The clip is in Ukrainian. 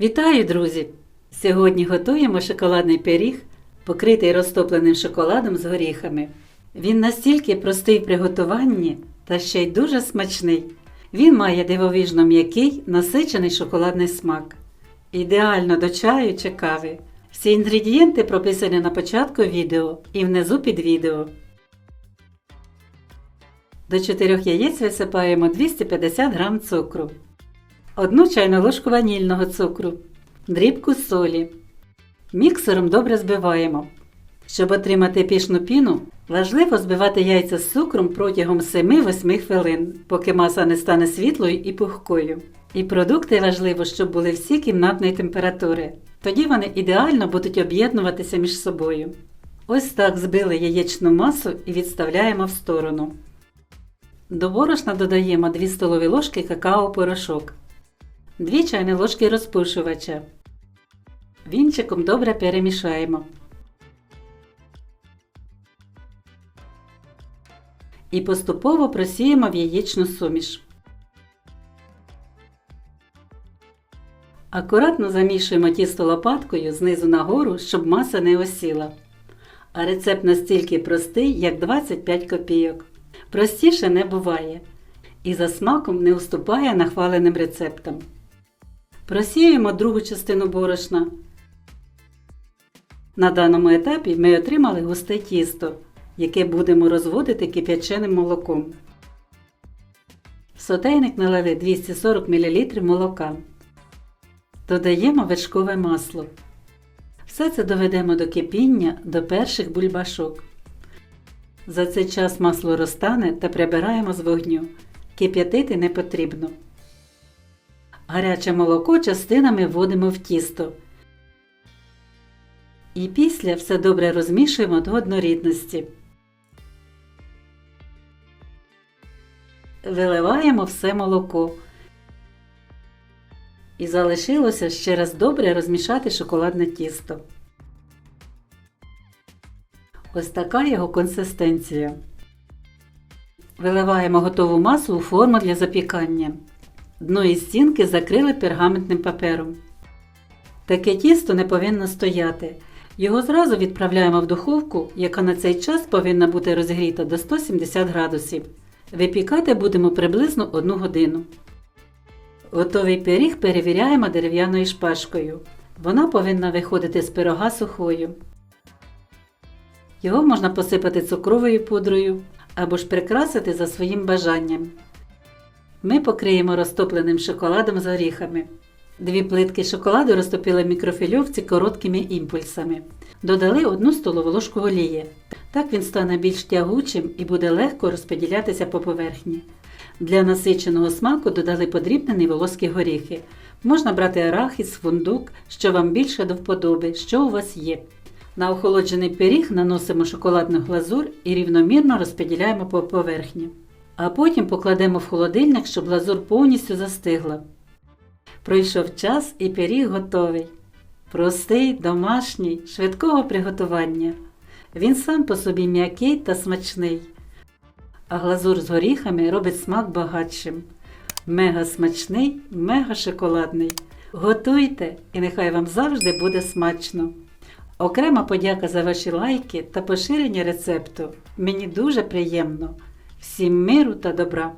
Вітаю, друзі! Сьогодні готуємо шоколадний пиріг, покритий розтопленим шоколадом з горіхами. Він настільки простий в приготуванні та ще й дуже смачний. Він має дивовижно м'який, насичений шоколадний смак. Ідеально до чаю чи кави. Всі інгредієнти прописані на початку відео і внизу під відео. До 4 яєць висипаємо 250 г цукру, 1 чайну ложку ванільного цукру, дрібку солі. Міксером добре збиваємо. Щоб отримати пішну піну, важливо збивати яйця з цукром протягом 7-8 хвилин, поки маса не стане світлою і пухкою. І продукти важливо, щоб були всі кімнатної температури. Тоді вони ідеально будуть об'єднуватися між собою. Ось так збили яєчну масу і відставляємо в сторону. До борошна додаємо 2 столові ложки какао-порошок, 2 чайні ложки розпушувача. Вінчиком добре перемішаємо. І поступово просіємо в яєчну суміш. Акуратно замішуємо тісто лопаткою знизу нагору, щоб маса не осіла. А рецепт настільки простий, як 25 копійок. Простіше не буває. І за смаком не уступає нахваленим рецептам. Просіємо другу частину борошна. На даному етапі ми отримали густе тісто, яке будемо розводити кип'яченим молоком. В сотейник налили 240 мл молока. Додаємо вершкове масло. Все це доведемо до кипіння до перших бульбашок. За цей час масло розтане та прибираємо з вогню. Кип'ятити не потрібно. Гаряче молоко частинами вводимо в тісто. І після все добре розмішуємо до однорідності. Виливаємо все молоко. І залишилося ще раз добре розмішати шоколадне тісто. Ось така його консистенція. Виливаємо готову масу у форму для запікання. Дно і стінки закрили пергаментним папером. Таке тісто не повинно стояти. Його зразу відправляємо в духовку, яка на цей час повинна бути розігріта до 170 градусів. Випікати будемо приблизно 1 годину. Готовий пиріг перевіряємо дерев'яною шпажкою. Вона повинна виходити з пирога сухою. Його можна посипати цукровою пудрою або ж прикрасити за своїм бажанням. Ми покриємо розтопленим шоколадом з горіхами. Дві плитки шоколаду розтопили в мікрофільовці короткими імпульсами. Додали 1 столову ложку олії. Так він стане більш тягучим і буде легко розподілятися по поверхні. Для насиченого смаку додали подрібнені волоські горіхи. Можна брати арахіс, фундук, що вам більше до вподоби, що у вас є. На охолоджений пиріг наносимо шоколадну глазур і рівномірно розподіляємо по поверхні. А потім покладемо в холодильник, щоб глазур повністю застигла. Пройшов час і пиріг готовий. Простий, домашній, швидкого приготування. Він сам по собі м'який та смачний. А глазур з горіхами робить смак багатшим. Мега смачний, мега шоколадний. Готуйте і нехай вам завжди буде смачно. Окрема подяка за ваші лайки та поширення рецепту. Мені дуже приємно. Всім миру та добра!